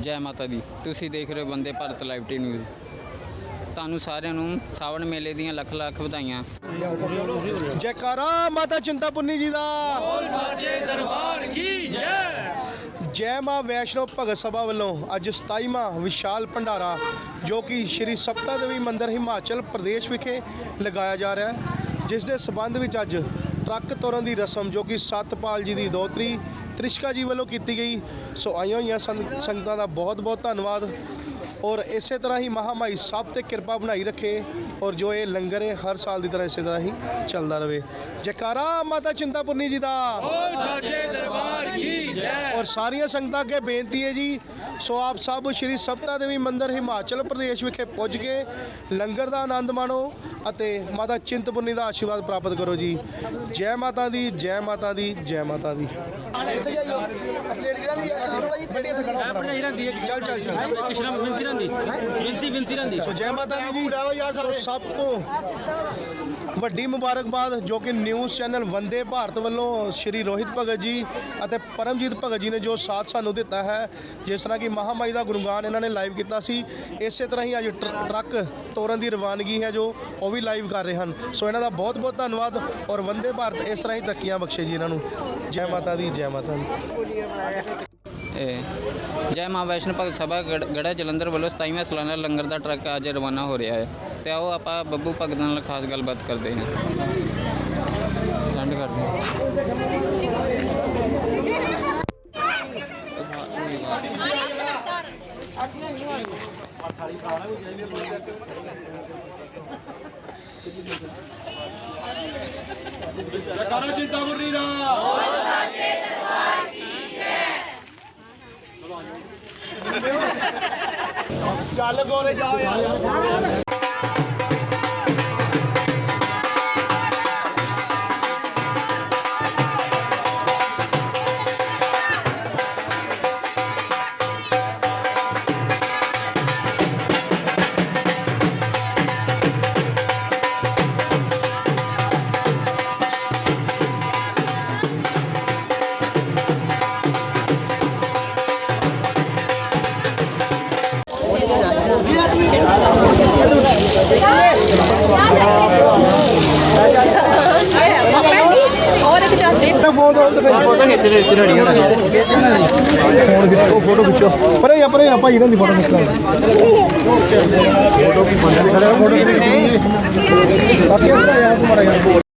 ਜੈ ਮਾਤਾ ਦੀ। ਤੁਸੀਂ ਦੇਖ ਰਹੇ ਹੋ ਬੰਦੇ ਭਾਰਤ ਲਾਈਵ ਟੀ ਨਿਊਜ਼। ਤੁਹਾਨੂੰ ਸਾਰਿਆਂ ਨੂੰ ਸਾਵਣ ਮੇਲੇ ਦੀਆਂ ਲੱਖ ਲੱਖ ਵਧਾਈਆਂ। ਜੈਕਾਰਾ ਮਾਤਾ ਚਿੰਤਾਪੁਰਨੀ ਜੀ ਦਾ। ਬੋਲ ਸਾਚੇ ਦਰਬਾਰ ਕੀ ਜੈ? ਜੈ ਮਾਂ ਵੈਸ਼ਨੋ ਭਗਤ ਸਭਾ ਵੱਲੋਂ ਅੱਜ 27ਵਾਂ ਵਿਸ਼ਾਲ ਭੰਡਾਰਾ ਜੋ ਕਿ ਸ਼੍ਰੀ ਸਪਤਾ ਦੇਵੀ ਮੰਦਿਰ ਹਿਮਾਚਲ ਪ੍ਰਦੇਸ਼ ਵਿਖੇ ਲਗਾਇਆ ਜਾ ਰਿਹਾ ਹੈ। ਜਿਸ ਦੇ ਸਬੰਧ ਵਿੱਚ ਅੱਜ ਟਰੱਕ ਤੋਰਨ ਦੀ ਰਸਮ ਜੋ ਕਿ ਸਤਪਾਲ ਜੀ ਦੀ ਦੋਤਰੀ ਤ੍ਰਿਸ਼ਕਾ ਜੀ ਵੱਲੋਂ ਕੀਤੀ ਗਈ। ਸੋ ਆਈਆਂ ਹੋਈਆਂ ਸੰਗ- ਸੰਗਤਾਂ ਦਾ ਬਹੁਤ ਬਹੁਤ ਧੰਨਵਾਦ। ਔਰ ਇਸੇ ਤਰ੍ਹਾਂ ਹੀ ਮਹਾਮਾਈ ਸਭ ਤੇ ਕਿਰਪਾ ਬਣਾਈ ਰੱਖੇ। ਔਰ ਜੋ ਇਹ ਲੰਗਰ ਹੈ ਹਰ ਸਾਲ ਦੀ ਤਰ੍ਹਾਂ ਇਸੇ ਤਰ੍ਹਾਂ ਹੀ ਚੱਲਦਾ ਰਹੇ। ਜੈਕਾਰਾ ਮਾਤਾ ਚਿੰਤਾਪੁਰਨੀ ਜੀ ਦਾ। ਸਾਚੇ ਦਰਬਾਰ ਕੀ ਜੈ। ਔਰ ਸਾਰੀਆਂ ਸੰਗਤਾਂ ਅੱਗੇ ਬੇਨਤੀ ਹੈ ਜੀ ਸੋ ਆਪ ਸਭ ਸ਼੍ਰੀ ਸਪਤਾ ਦੇਵੀ ਮੰਦਿਰ ਹਿਮਾਚਲ ਪ੍ਰਦੇਸ਼ ਵਿਖੇ ਪੁੱਜ ਕੇ ਲੰਗਰ ਦਾ ਆਨੰਦ ਮਾਣੋ ਅਤੇ ਮਾਤਾ ਚਿੰਤਪੁਰਨੀ ਦਾ ਆਸ਼ੀਰਵਾਦ ਪ੍ਰਾਪਤ ਕਰੋ ਜੀ। ਜੈ ਮਾਤਾ ਦੀ ਜੈ ਮਾਤਾ ਦੀ ਜੈ ਮਾਤਾ ਦੀ। ਚੱਲ ਚੱਲ ਚੱਲ। ਕਿਸ਼ਨਾ ਵਿੰਤੀ ਰੰਦੀ ਵਿੰਤੀ ਵਿੰਤੀ ਰੰਦੀ ਸੋ ਜੈ ਮਾਤਾ ਦੀ ਜੀ। ਸੋ ਸਭ ਤੋਂ ਵੱਡੀ ਮੁਬਾਰਕਬਾਦ ਜੋ ਕਿ ਨਿਊਜ਼ ਚੈਨਲ ਵੰਦੇ ਭਾਰਤ ਵੱਲੋਂ ਸ਼੍ਰੀ ਰੋਹਿਤ ਭਗਤ ਜੀ ਅਤੇ ਪਰਮਜੀਤ ਭਗਤ ਜੀ ਨੇ ਜੋ ਸਾਥ ਸਾਨੂੰ ਦਿੱਤਾ ਹੈ ਜਿਸ ਤਰ੍ਹਾਂ ਕਿ ਮਹਾਮਾਈ ਦਾ ਗੁਣਗਾਨ ਇਹਨਾਂ ਨੇ ਲਾਈਵ ਕੀਤਾ ਸੀ। ਇਸੇ ਤਰ੍ਹਾਂ ਹੀ ਅੱਜ ਟਰ- ਟਰੱਕ ਤੋਰਨ ਦੀ ਰਵਾਨਗੀ ਹੈ ਜੋ ਉਹ ਵੀ ਲਾਈਵ ਕਰ ਰਹੇ ਹਨ। ਸੋ ਇਹਨਾਂ ਦਾ ਬਹੁਤ ਬਹੁਤ ਧੰਨਵਾਦ ਔਰ ਵੰਦੇ ਭਾਰਤ। ਇਸ ਤਰ੍ਹਾਂ ਹੀ ਤਰੱਕੀਆਂ ਬਖਸ਼ੇ ਜੀ ਇਹਨਾਂ ਨੂੰ। ਜੈ ਮਾਤਾ ਦੀ, ਜੈ ਮਾਤਾ ਦੀ। ਇਹ ਜੈ ਮਾਂ ਵੈਸ਼ਨੋ ਭਗਤ ਸਭਾ ਗੜ- ਗੜਾ ਜਲੰਧਰ ਵੱਲੋਂ 27ਵਾਂ ਸਾਲਾਨਾ ਲੰਗਰ ਦਾ ਟਰੱਕ ਅੱਜ ਰਵਾਨਾ ਹੋ ਰਿਹਾ ਹੈ। ਤੇ ਆਓ ਆਪਾਂ ਬੱਬੂ ਭਗਤ ਨਾਲ ਖਾਸ ਗੱਲਬਾਤ ਕਰਦੇ ਹਾਂ। ਸੈਂਡ ਕਰਦੇ ਹਾਂ। ਖਾਲੀ ਖਾਣਾ ਵੀ ਚਾਹੀਦਾ ਬੰਦੇ ਚ ਜਕਾਰਾ ਚਿੰਤਾ ਮੁਰਨੀ ਦਾ ਬੋਲ ਸਾਚੇ ਦਰਬਾਰ ਕੀ ਜੈ ਚੱਲ ਗੋਲੇ ਜਾ ਯਾਰ। ਫੋਨ ਖਿੱਚੋ ਫੋਟੋ ਖਿੱਚੋ ਪਰੇ ਆ ਪਰੇ ਆ ਭਾਈ ਇਹਨਾਂ ਦੀ ਫੋਟੋ ਖਿੱਚ ਲੈ। ਫੋਟੋ ਕੀ ਬੰਦੇ ਖੜੇ ਫੋਟੋ ਖਿੱਚ ਲਈ ਬਾਕੀ ਆ। ਯਾਰ ਤੁਹਾਡਾ ਯਾਰ